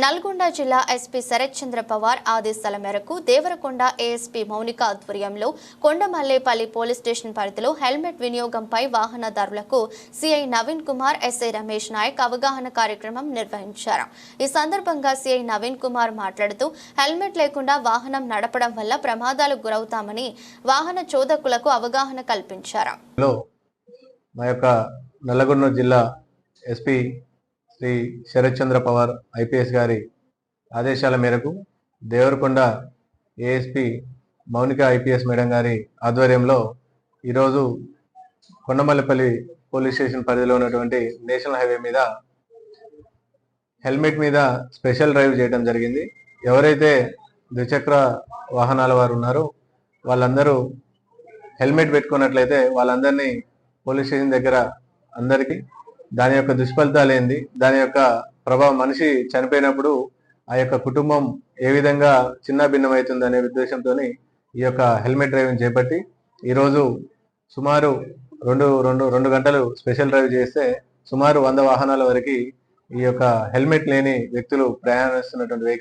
నల్గొండ జిల్లా ఎస్పీ శరత్ చంద్ర పవార్ ఆదేశాల మేరకు దేవరకొండ ఏఎస్పీ మౌనిక ఆధ్వర్యంలో కొండమల్లేపల్లి పోలీస్ స్టేషన్ పరిధిలో హెల్మెట్ వినియోగంపై వాహనదారులకు సిఐ నవీన్ కుమార్ ఎస్ఐ రమేష్ నాయక్ అవగాహన కార్యక్రమం నిర్వహించారు. ఈ సందర్భంగా సిఐ నవీన్ కుమార్ మాట్లాడుతూ హెల్మెట్ లేకుండా వాహనం నడపడం వల్ల ప్రమాదాలకు గురవుతామని వాహన చోదకులకు అవగాహన కల్పించారు. మా యొక్క నల్లగొండ జిల్లా ఎస్పీ శ్రీ శరత్చంద్ర పవార్ ఐపీఎస్ గారి ఆదేశాల మేరకు Devarakonda ASP Mounika IPS madam గారి ఆధ్వర్యంలో ఈరోజు కొండమల్లపల్లి పోలీస్ స్టేషన్ పరిధిలో ఉన్నటువంటి నేషనల్ హైవే మీద హెల్మెట్ మీద స్పెషల్ డ్రైవ్ చేయడం జరిగింది. ఎవరైతే ద్విచక్ర వాహనాల వారు ఉన్నారో వాళ్ళందరూ హెల్మెట్ పెట్టుకున్నట్లయితే వాళ్ళందరినీ పోలీస్ స్టేషన్ దగ్గర అందరికీ దాని యొక్క దుష్ఫలితాలు ఏంది? దాని యొక్క ప్రభావం మనిషి చనిపోయినప్పుడు ఆ యొక్క కుటుంబం ఏ విధంగా చిన్న భిన్నమవుతుంది అనే ఉద్దేశంతో ఈ యొక్క హెల్మెట్ డ్రైవింగ్ చేపట్టి ఈరోజు సుమారు రెండు రెండు రెండు గంటలు స్పెషల్ డ్రైవ్ చేస్తే సుమారు వంద వాహనాల వరకు ఈ యొక్క హెల్మెట్ లేని వ్యక్తులు ప్రయాణిస్తున్నటువంటి